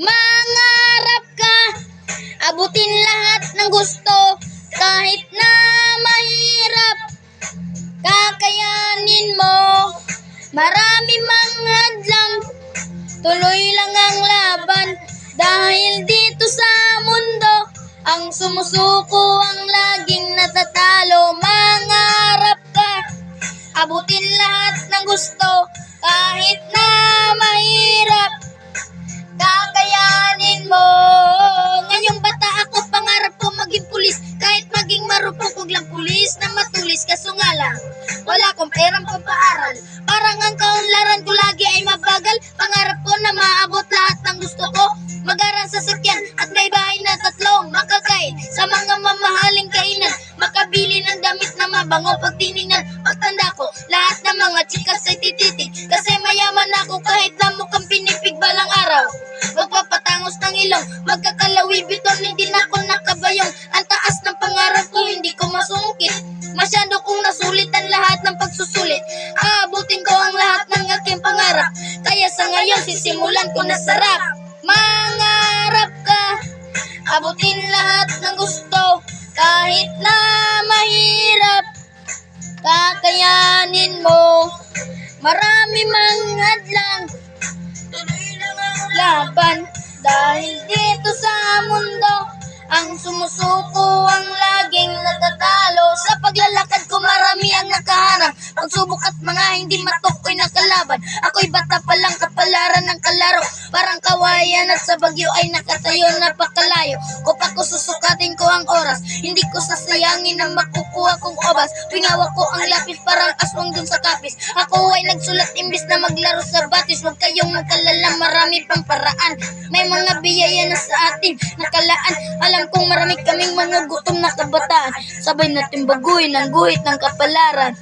Mangarap ka, abutin lahat ng gusto, kahit na mahirap, kakayanin mo. Marami mang hadlang, tuloy lang ang laban, dahil dito sa mundo, ang sumusuko ang laging natatalo. Mangarap ka, abutin lahat ng gusto, kahit lang Wala akong perang pampaaral Parang ang kaunlaran ko lagi ay mabagal. Pangarap ko na maabot lahat ng gusto ko. Mag-aral sa sakyan at may bahay na tatlo. Makakain sa mga mamahaling kainan. Makabili ng damit na mabango pag tinignan. Pagtanda ko, lahat ng mga chikas ay tititig. Kasi mayaman ako kahit na mukhang pinipig balang araw. Magpapatangos ng ilong, magkakalawi biton Hindi na ako nakabayong. Ang taas ng pangarap ko, hindi kong nasulitan lahat ng pagsusulit. Aabutin ko ang lahat ng aking pangarap. Kaya sa ngayon, sisimulan ko na sarap Mangarap ka. Abutin lahat ng gusto Kahit na mahirap. Kakayanin mo. Marami mang hadlang. Tuloy lang ang laban. Dahil dito sa mundo Ang sumusuko ang mga hindi matukoy na kalaban Ako'y bata pa lang kapalaran ng kalaro. Parang kawayan at sa bagyo ay nakatayo napakalayo. Ko pa ko susukatin ko ang oras. Hindi ko sasayangin na makukuha kong obas. Pinawak ko ang lapis parang aswang dun sa kapis Ako ay nagsulat imbis na maglaro sa batis. Huwag kayong magkalala marami pang paraan. May mga biyaya na sa atin nakalaan. Alam kong marami kaming mga gutom na kabataan. Sabay natin baguhin ang guhit ng kapalaran